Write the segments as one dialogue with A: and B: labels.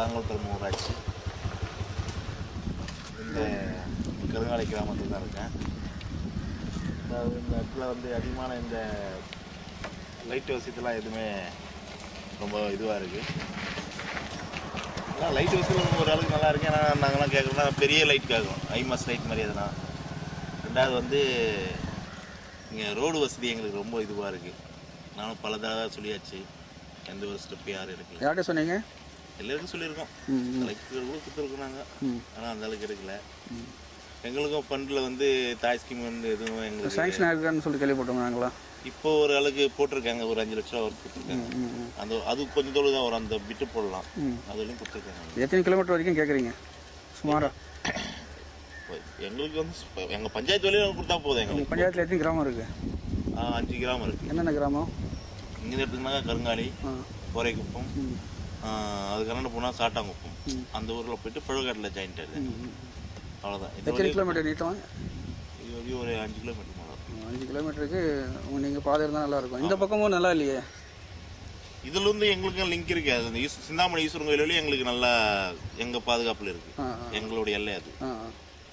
A: தாங்கல்புரம் ஊராட்சி இந்த கருங்காலை கிராமத்தில் தான் இருக்கேன். அதாவது இந்த இடத்துல வந்து அதிகமான இந்த லைட் வசதிலாம் எதுவுமே ரொம்ப இதுவாக இருக்குது அதான் லைட் வசதி ஒரு ஓரளவுக்கு நல்லா இருக்கு. ஏன்னா நாங்களாம் கேட்குறோம்னா பெரிய லைட் கேட்குறோம் ஐமாஸ் லைட் மாதிரி எதுனா. ரெண்டாவது வந்து இங்கே ரோடு வசதி எங்களுக்கு ரொம்ப இதுவாக இருக்குது நானும் பல தடவை சொல்லியாச்சு. எந்த ஒரு ஸ்டெப் யாரும் எடுக்கல.
B: யார்கிட்ட சொன்னீங்க?
A: எல்லாருக்கும் சொல்லியிருக்கோம். லைக் கூட
B: ம்.
A: ஆனால் அந்த அளவுக்கு எடுக்கல
B: ம்.
A: எங்களுக்கும் ஃபண்டில் வந்து தாய் ஸ்கீம் வந்து எதுவும் எங்களுக்கு
B: சாங்ஷன் ஆயிருக்கான்னு சொல்லி கேள்விப்பட்டோம் நாங்களா?
A: இப்போ ஒரு அளவுக்கு போட்டிருக்காங்க. ஒரு அஞ்சு லட்ச ரூபா கொடுத்துருக்காங்க. அந்த அது கொஞ்சம் தொழில் தான். வரும் அந்த விட்டு போடலாம். அதுலையும் கொடுத்துருக்காங்க.
B: எத்தனை கிலோமீட்டர் வரைக்கும் கேட்குறீங்க சுமாரா?
A: இப்போ எங்களுக்கு வந்து எங்கள் பஞ்சாயத்து வழியில் கொடுத்தா போதும் எங்களுக்கு.
B: பஞ்சாயத்தில் எத்தனை கிராமம் இருக்குது
A: ஆ, அஞ்சு கிராமம் இருக்குது
B: என்னென்ன கிராமம்?
A: இங்கே எடுத்துக்கினாங்க கருங்காலி கோரைக்குப்பம்
B: ம்
A: ஆ, அது கரண்ட் போனால் சாட்டாங்குப்பம். அந்த ஊரில் போயிட்டு பழுகாட்டில் ஜாயின்ட் ஆயிடுது. அவ்வளோதான்
B: எத்தனை கிலோமீட்டர் நீட்டம்?
A: இது வரையும் ஒரு அஞ்சு கிலோமீட்டர் மேலே.
B: அஞ்சு கிலோமீட்டருக்கு நீங்கள் பாதை இருந்தால் நல்லா இருக்கும். இந்த பக்கமும் நல்லா இல்லையே?
A: இதுல இருந்து எங்களுக்கு லிங்க் இருக்கு. அது ஈஸ்- சிந்தாமணி ஈஸ்வரன் கோயில் வழியும் எங்களுக்கு நல்லா எங்க பாதுகாப்புல இருக்கு. எங்களுடைய எல்லை அது.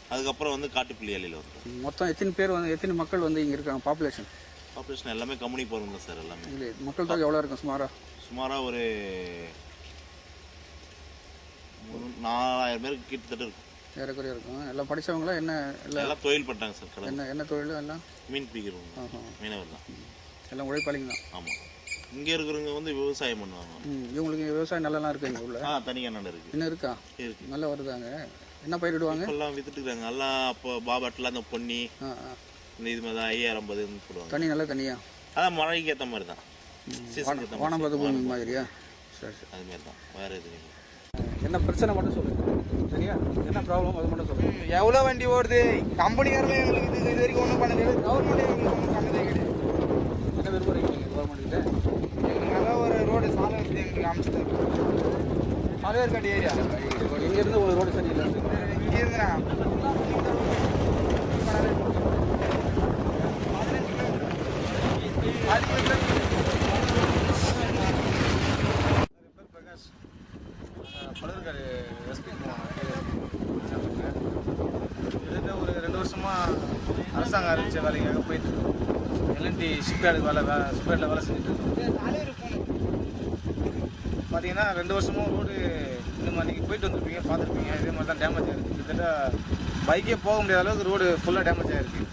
A: அதுக்கப்புறம் வந்து காட்டுப்பள்ளி எல்லையில வந்து
B: மொத்தம் எத்தனை பேர் வந்து எத்தனை மக்கள் வந்து இங்கே இருக்காங்க? பாப்புலேஷன்
A: பாப்புலேஷன் எல்லாமே கம்பெனி போகிறவங்க சார் எல்லாமே.
B: மக்கள் தொகை எவ்வளோ இருக்கும் சுமாரா?
A: சுமாரா ஒரு ஒரு நாலாயிரம் பேருக்கு கிட்டத்தட்ட இருக்கும்.
B: ஏறக்குறைய இருக்கும். எல்லாம் படிச்சவங்களா என்ன எல்லாம்
A: எல்லாம் தொழில் பட்டாங்க சார் கடை
B: என்ன என்ன தொழில் எல்லாம்?
A: மீன் பிடிக்கிறவங்க
B: ஆஹா.
A: மீனவர் தான்.
B: எல்லாம் உழைப்பாளிங்க தான்.
A: ஆமா. இங்க இருக்கிறவங்க வந்து விவசாயம் பண்ணுவாங்க.
B: ம். இவங்களுக்கு விவசாயம் நல்லாலாம் இருக்கு எங்கள் ஊரில்?
A: ஆ தனி கண்ணாடி இருக்கு.
B: என்ன இருக்கா?
A: இருக்கு.
B: நல்லா வருதாங்க. என்ன பயிரிடுவாங்க
A: இப்பெல்லாம் வித்துட்டு இருக்காங்க எல்லாம் அப்போ பாபாட்டில் அந்த பொன்னி
B: ஆ ஆ.
A: இந்த இது மாதிரி தான் ஐயாயிரம் ஐம்பதுன்னு போடுவாங்க.
B: தண்ணி நல்லா தண்ணியா?
A: அதான் மழைக்கு ஏற்ற மாதிரி தான். சீசனுக்கு ஏற்ற மாதிரி
B: பூமி மாதிரியா? சரி சரி.
A: அது மாதிரி தான். வேற எதுவும் இல்லை.
B: என்ன பிரச்சனை மட்டும் சொல்லுங்க சரியா? என்ன ப்ராப்ளம் அது மட்டும் சொல்லுங்க
C: எவ்வளோ வண்டி ஓடுது? கம்பெனிக்காரங்க எங்களுக்கு இது இது வரைக்கும் ஒன்றும் பண்ணது கவர்மெண்ட் எங்களுக்கு ஒன்றும் பண்ணதே கிடையாது
B: என்ன விருப்பம் இருக்கீங்க கவர்மெண்ட் கிட்ட?
C: எங்களுக்கு நல்லா ஒரு ரோடு சாலை வசதி எங்களுக்கு அமைச்சு தரும் மலையர்காட்டு ஏரியா?
B: இங்க இருந்து ஒரு ரோடு சரியில்லை
C: இங்கே இருந்துண்ணா
D: பேர் பிரகாஷ் பலர்காடு எஸ்பி கிட்டத்தட்ட ஒரு ரெண்டு வருஷமா அரசாங்கம் அறிவிச்ச வேலைக்காக போயிட்டு இருக்கோம். எல்என்டி ஷிப்யார்டுக்கு வேலை வே ஷிப்யார்டில் வேலை செஞ்சுட்டு இருக்கோம். பார்த்தீங்கன்னா ரெண்டு வருஷமும் ரோடு இந்த மாதிரி நீங்கள் போயிட்டு வந்துருப்பீங்க பார்த்துருப்பீங்க. இதே மாதிரி தான் டேமேஜ் ஆகிருக்கு கிட்டத்தட்ட பைக்கே போக முடியாத அளவுக்கு ரோடு ஃபுல்லாக டேமேஜ் ஆகிருக்கு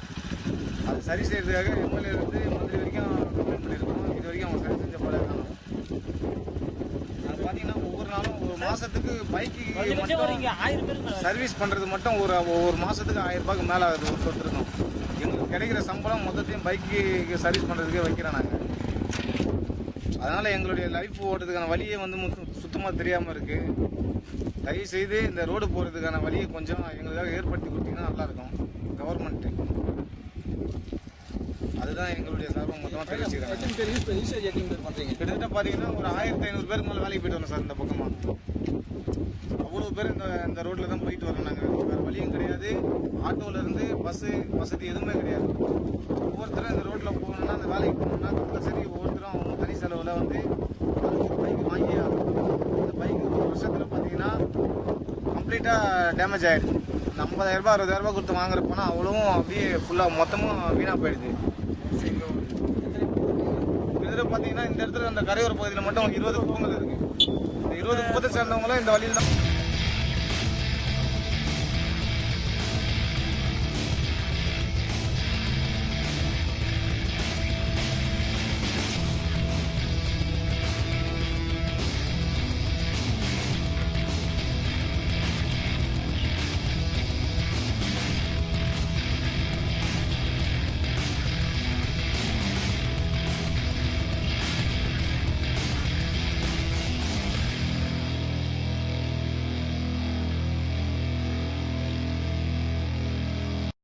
D: அது சரி செய்கிறதுக்காக எம்எல்ஏ இருந்து மந்திரி வரைக்கும் கம்ப்ளைண்ட் பண்ணியிருக்கோம் இது வரைக்கும் அவங்க சரி செஞ்ச போல இருக்காங்க அது பார்த்தீங்கன்னா ஒவ்வொரு நாளும் ஒரு மாசத்துக்கு பைக்கு மட்டும் சர்வீஸ் பண்றது மட்டும் ஒரு ஒவ்வொரு மாசத்துக்கு ஆயிரம் ரூபாய்க்கு மேல ஆகுது ஒரு சொத்துருக்கோம் எங்களுக்கு கிடைக்கிற சம்பளம் மொத்தத்தையும் பைக்கு சர்வீஸ் பண்றதுக்கே வைக்கிறோம் நாங்க. அதனால எங்களுடைய லைஃப் ஓட்டுறதுக்கான வழியே வந்து மு- சுத்தமா தெரியாம இருக்கு. தயவு செய்து இந்த ரோடு போறதுக்கான வழியை கொஞ்சம் எங்களுக்காக ஏற்படுத்தி கொடுத்தீங்கன்னா நல்லா இருக்கும் கவர்மெண்ட் அதுதான் எங்களுடைய சார்பம் மொத்தமாக தெரிவிச்சுக்கிறேன். கிட்டத்தட்ட பார்த்தீங்கன்னா ஒரு ஆயிரத்தி ஐநூறு பேருக்கு மேலே வேலைக்கு போயிட்டு வரோம் சார் இந்த பக்கமா. அவ்வளோ பேர் இந்த இந்த ரோட்டில் தான் போயிட்டு வரோம் நாங்கள் வேறு வழியும் கிடையாது. ஆட்டோவிலேருந்து பஸ்ஸு வசதி எதுவுமே கிடையாது. ஒவ்வொருத்தரும் இந்த ரோட்டில் போகணும்னா அந்த வேலைக்கு போகணும்னா கம்பல்சரி ஒவ்வொருத்தரும் அவங்க தனி செலவில் வந்து பைக் வாங்கி ஆகணும். பைக் ஒரு வருஷத்தில் பார்த்தீங்கன்னா கம்ப்ளீட்டாக டேமேஜ் ஆயிடுது. இந்த ஐம்பதாயிரரூபா அறுபதாயிரரூபா அறுபதாயிரம் ரூபாய் கொடுத்து வாங்குறப்போனா அவ்வளவும் அப்படியே ஃபுல்லாக மொத்தமும் வீணாக போயிடுது. இதில் பார்த்தீங்கன்னா இந்த இடத்துல அந்த கரையோர பகுதியில் மட்டும் இருபது குப்பங்கள் இருக்குது இந்த இருபது குப்பத்தை சேர்ந்தவங்களும் இந்த வழியில் தான்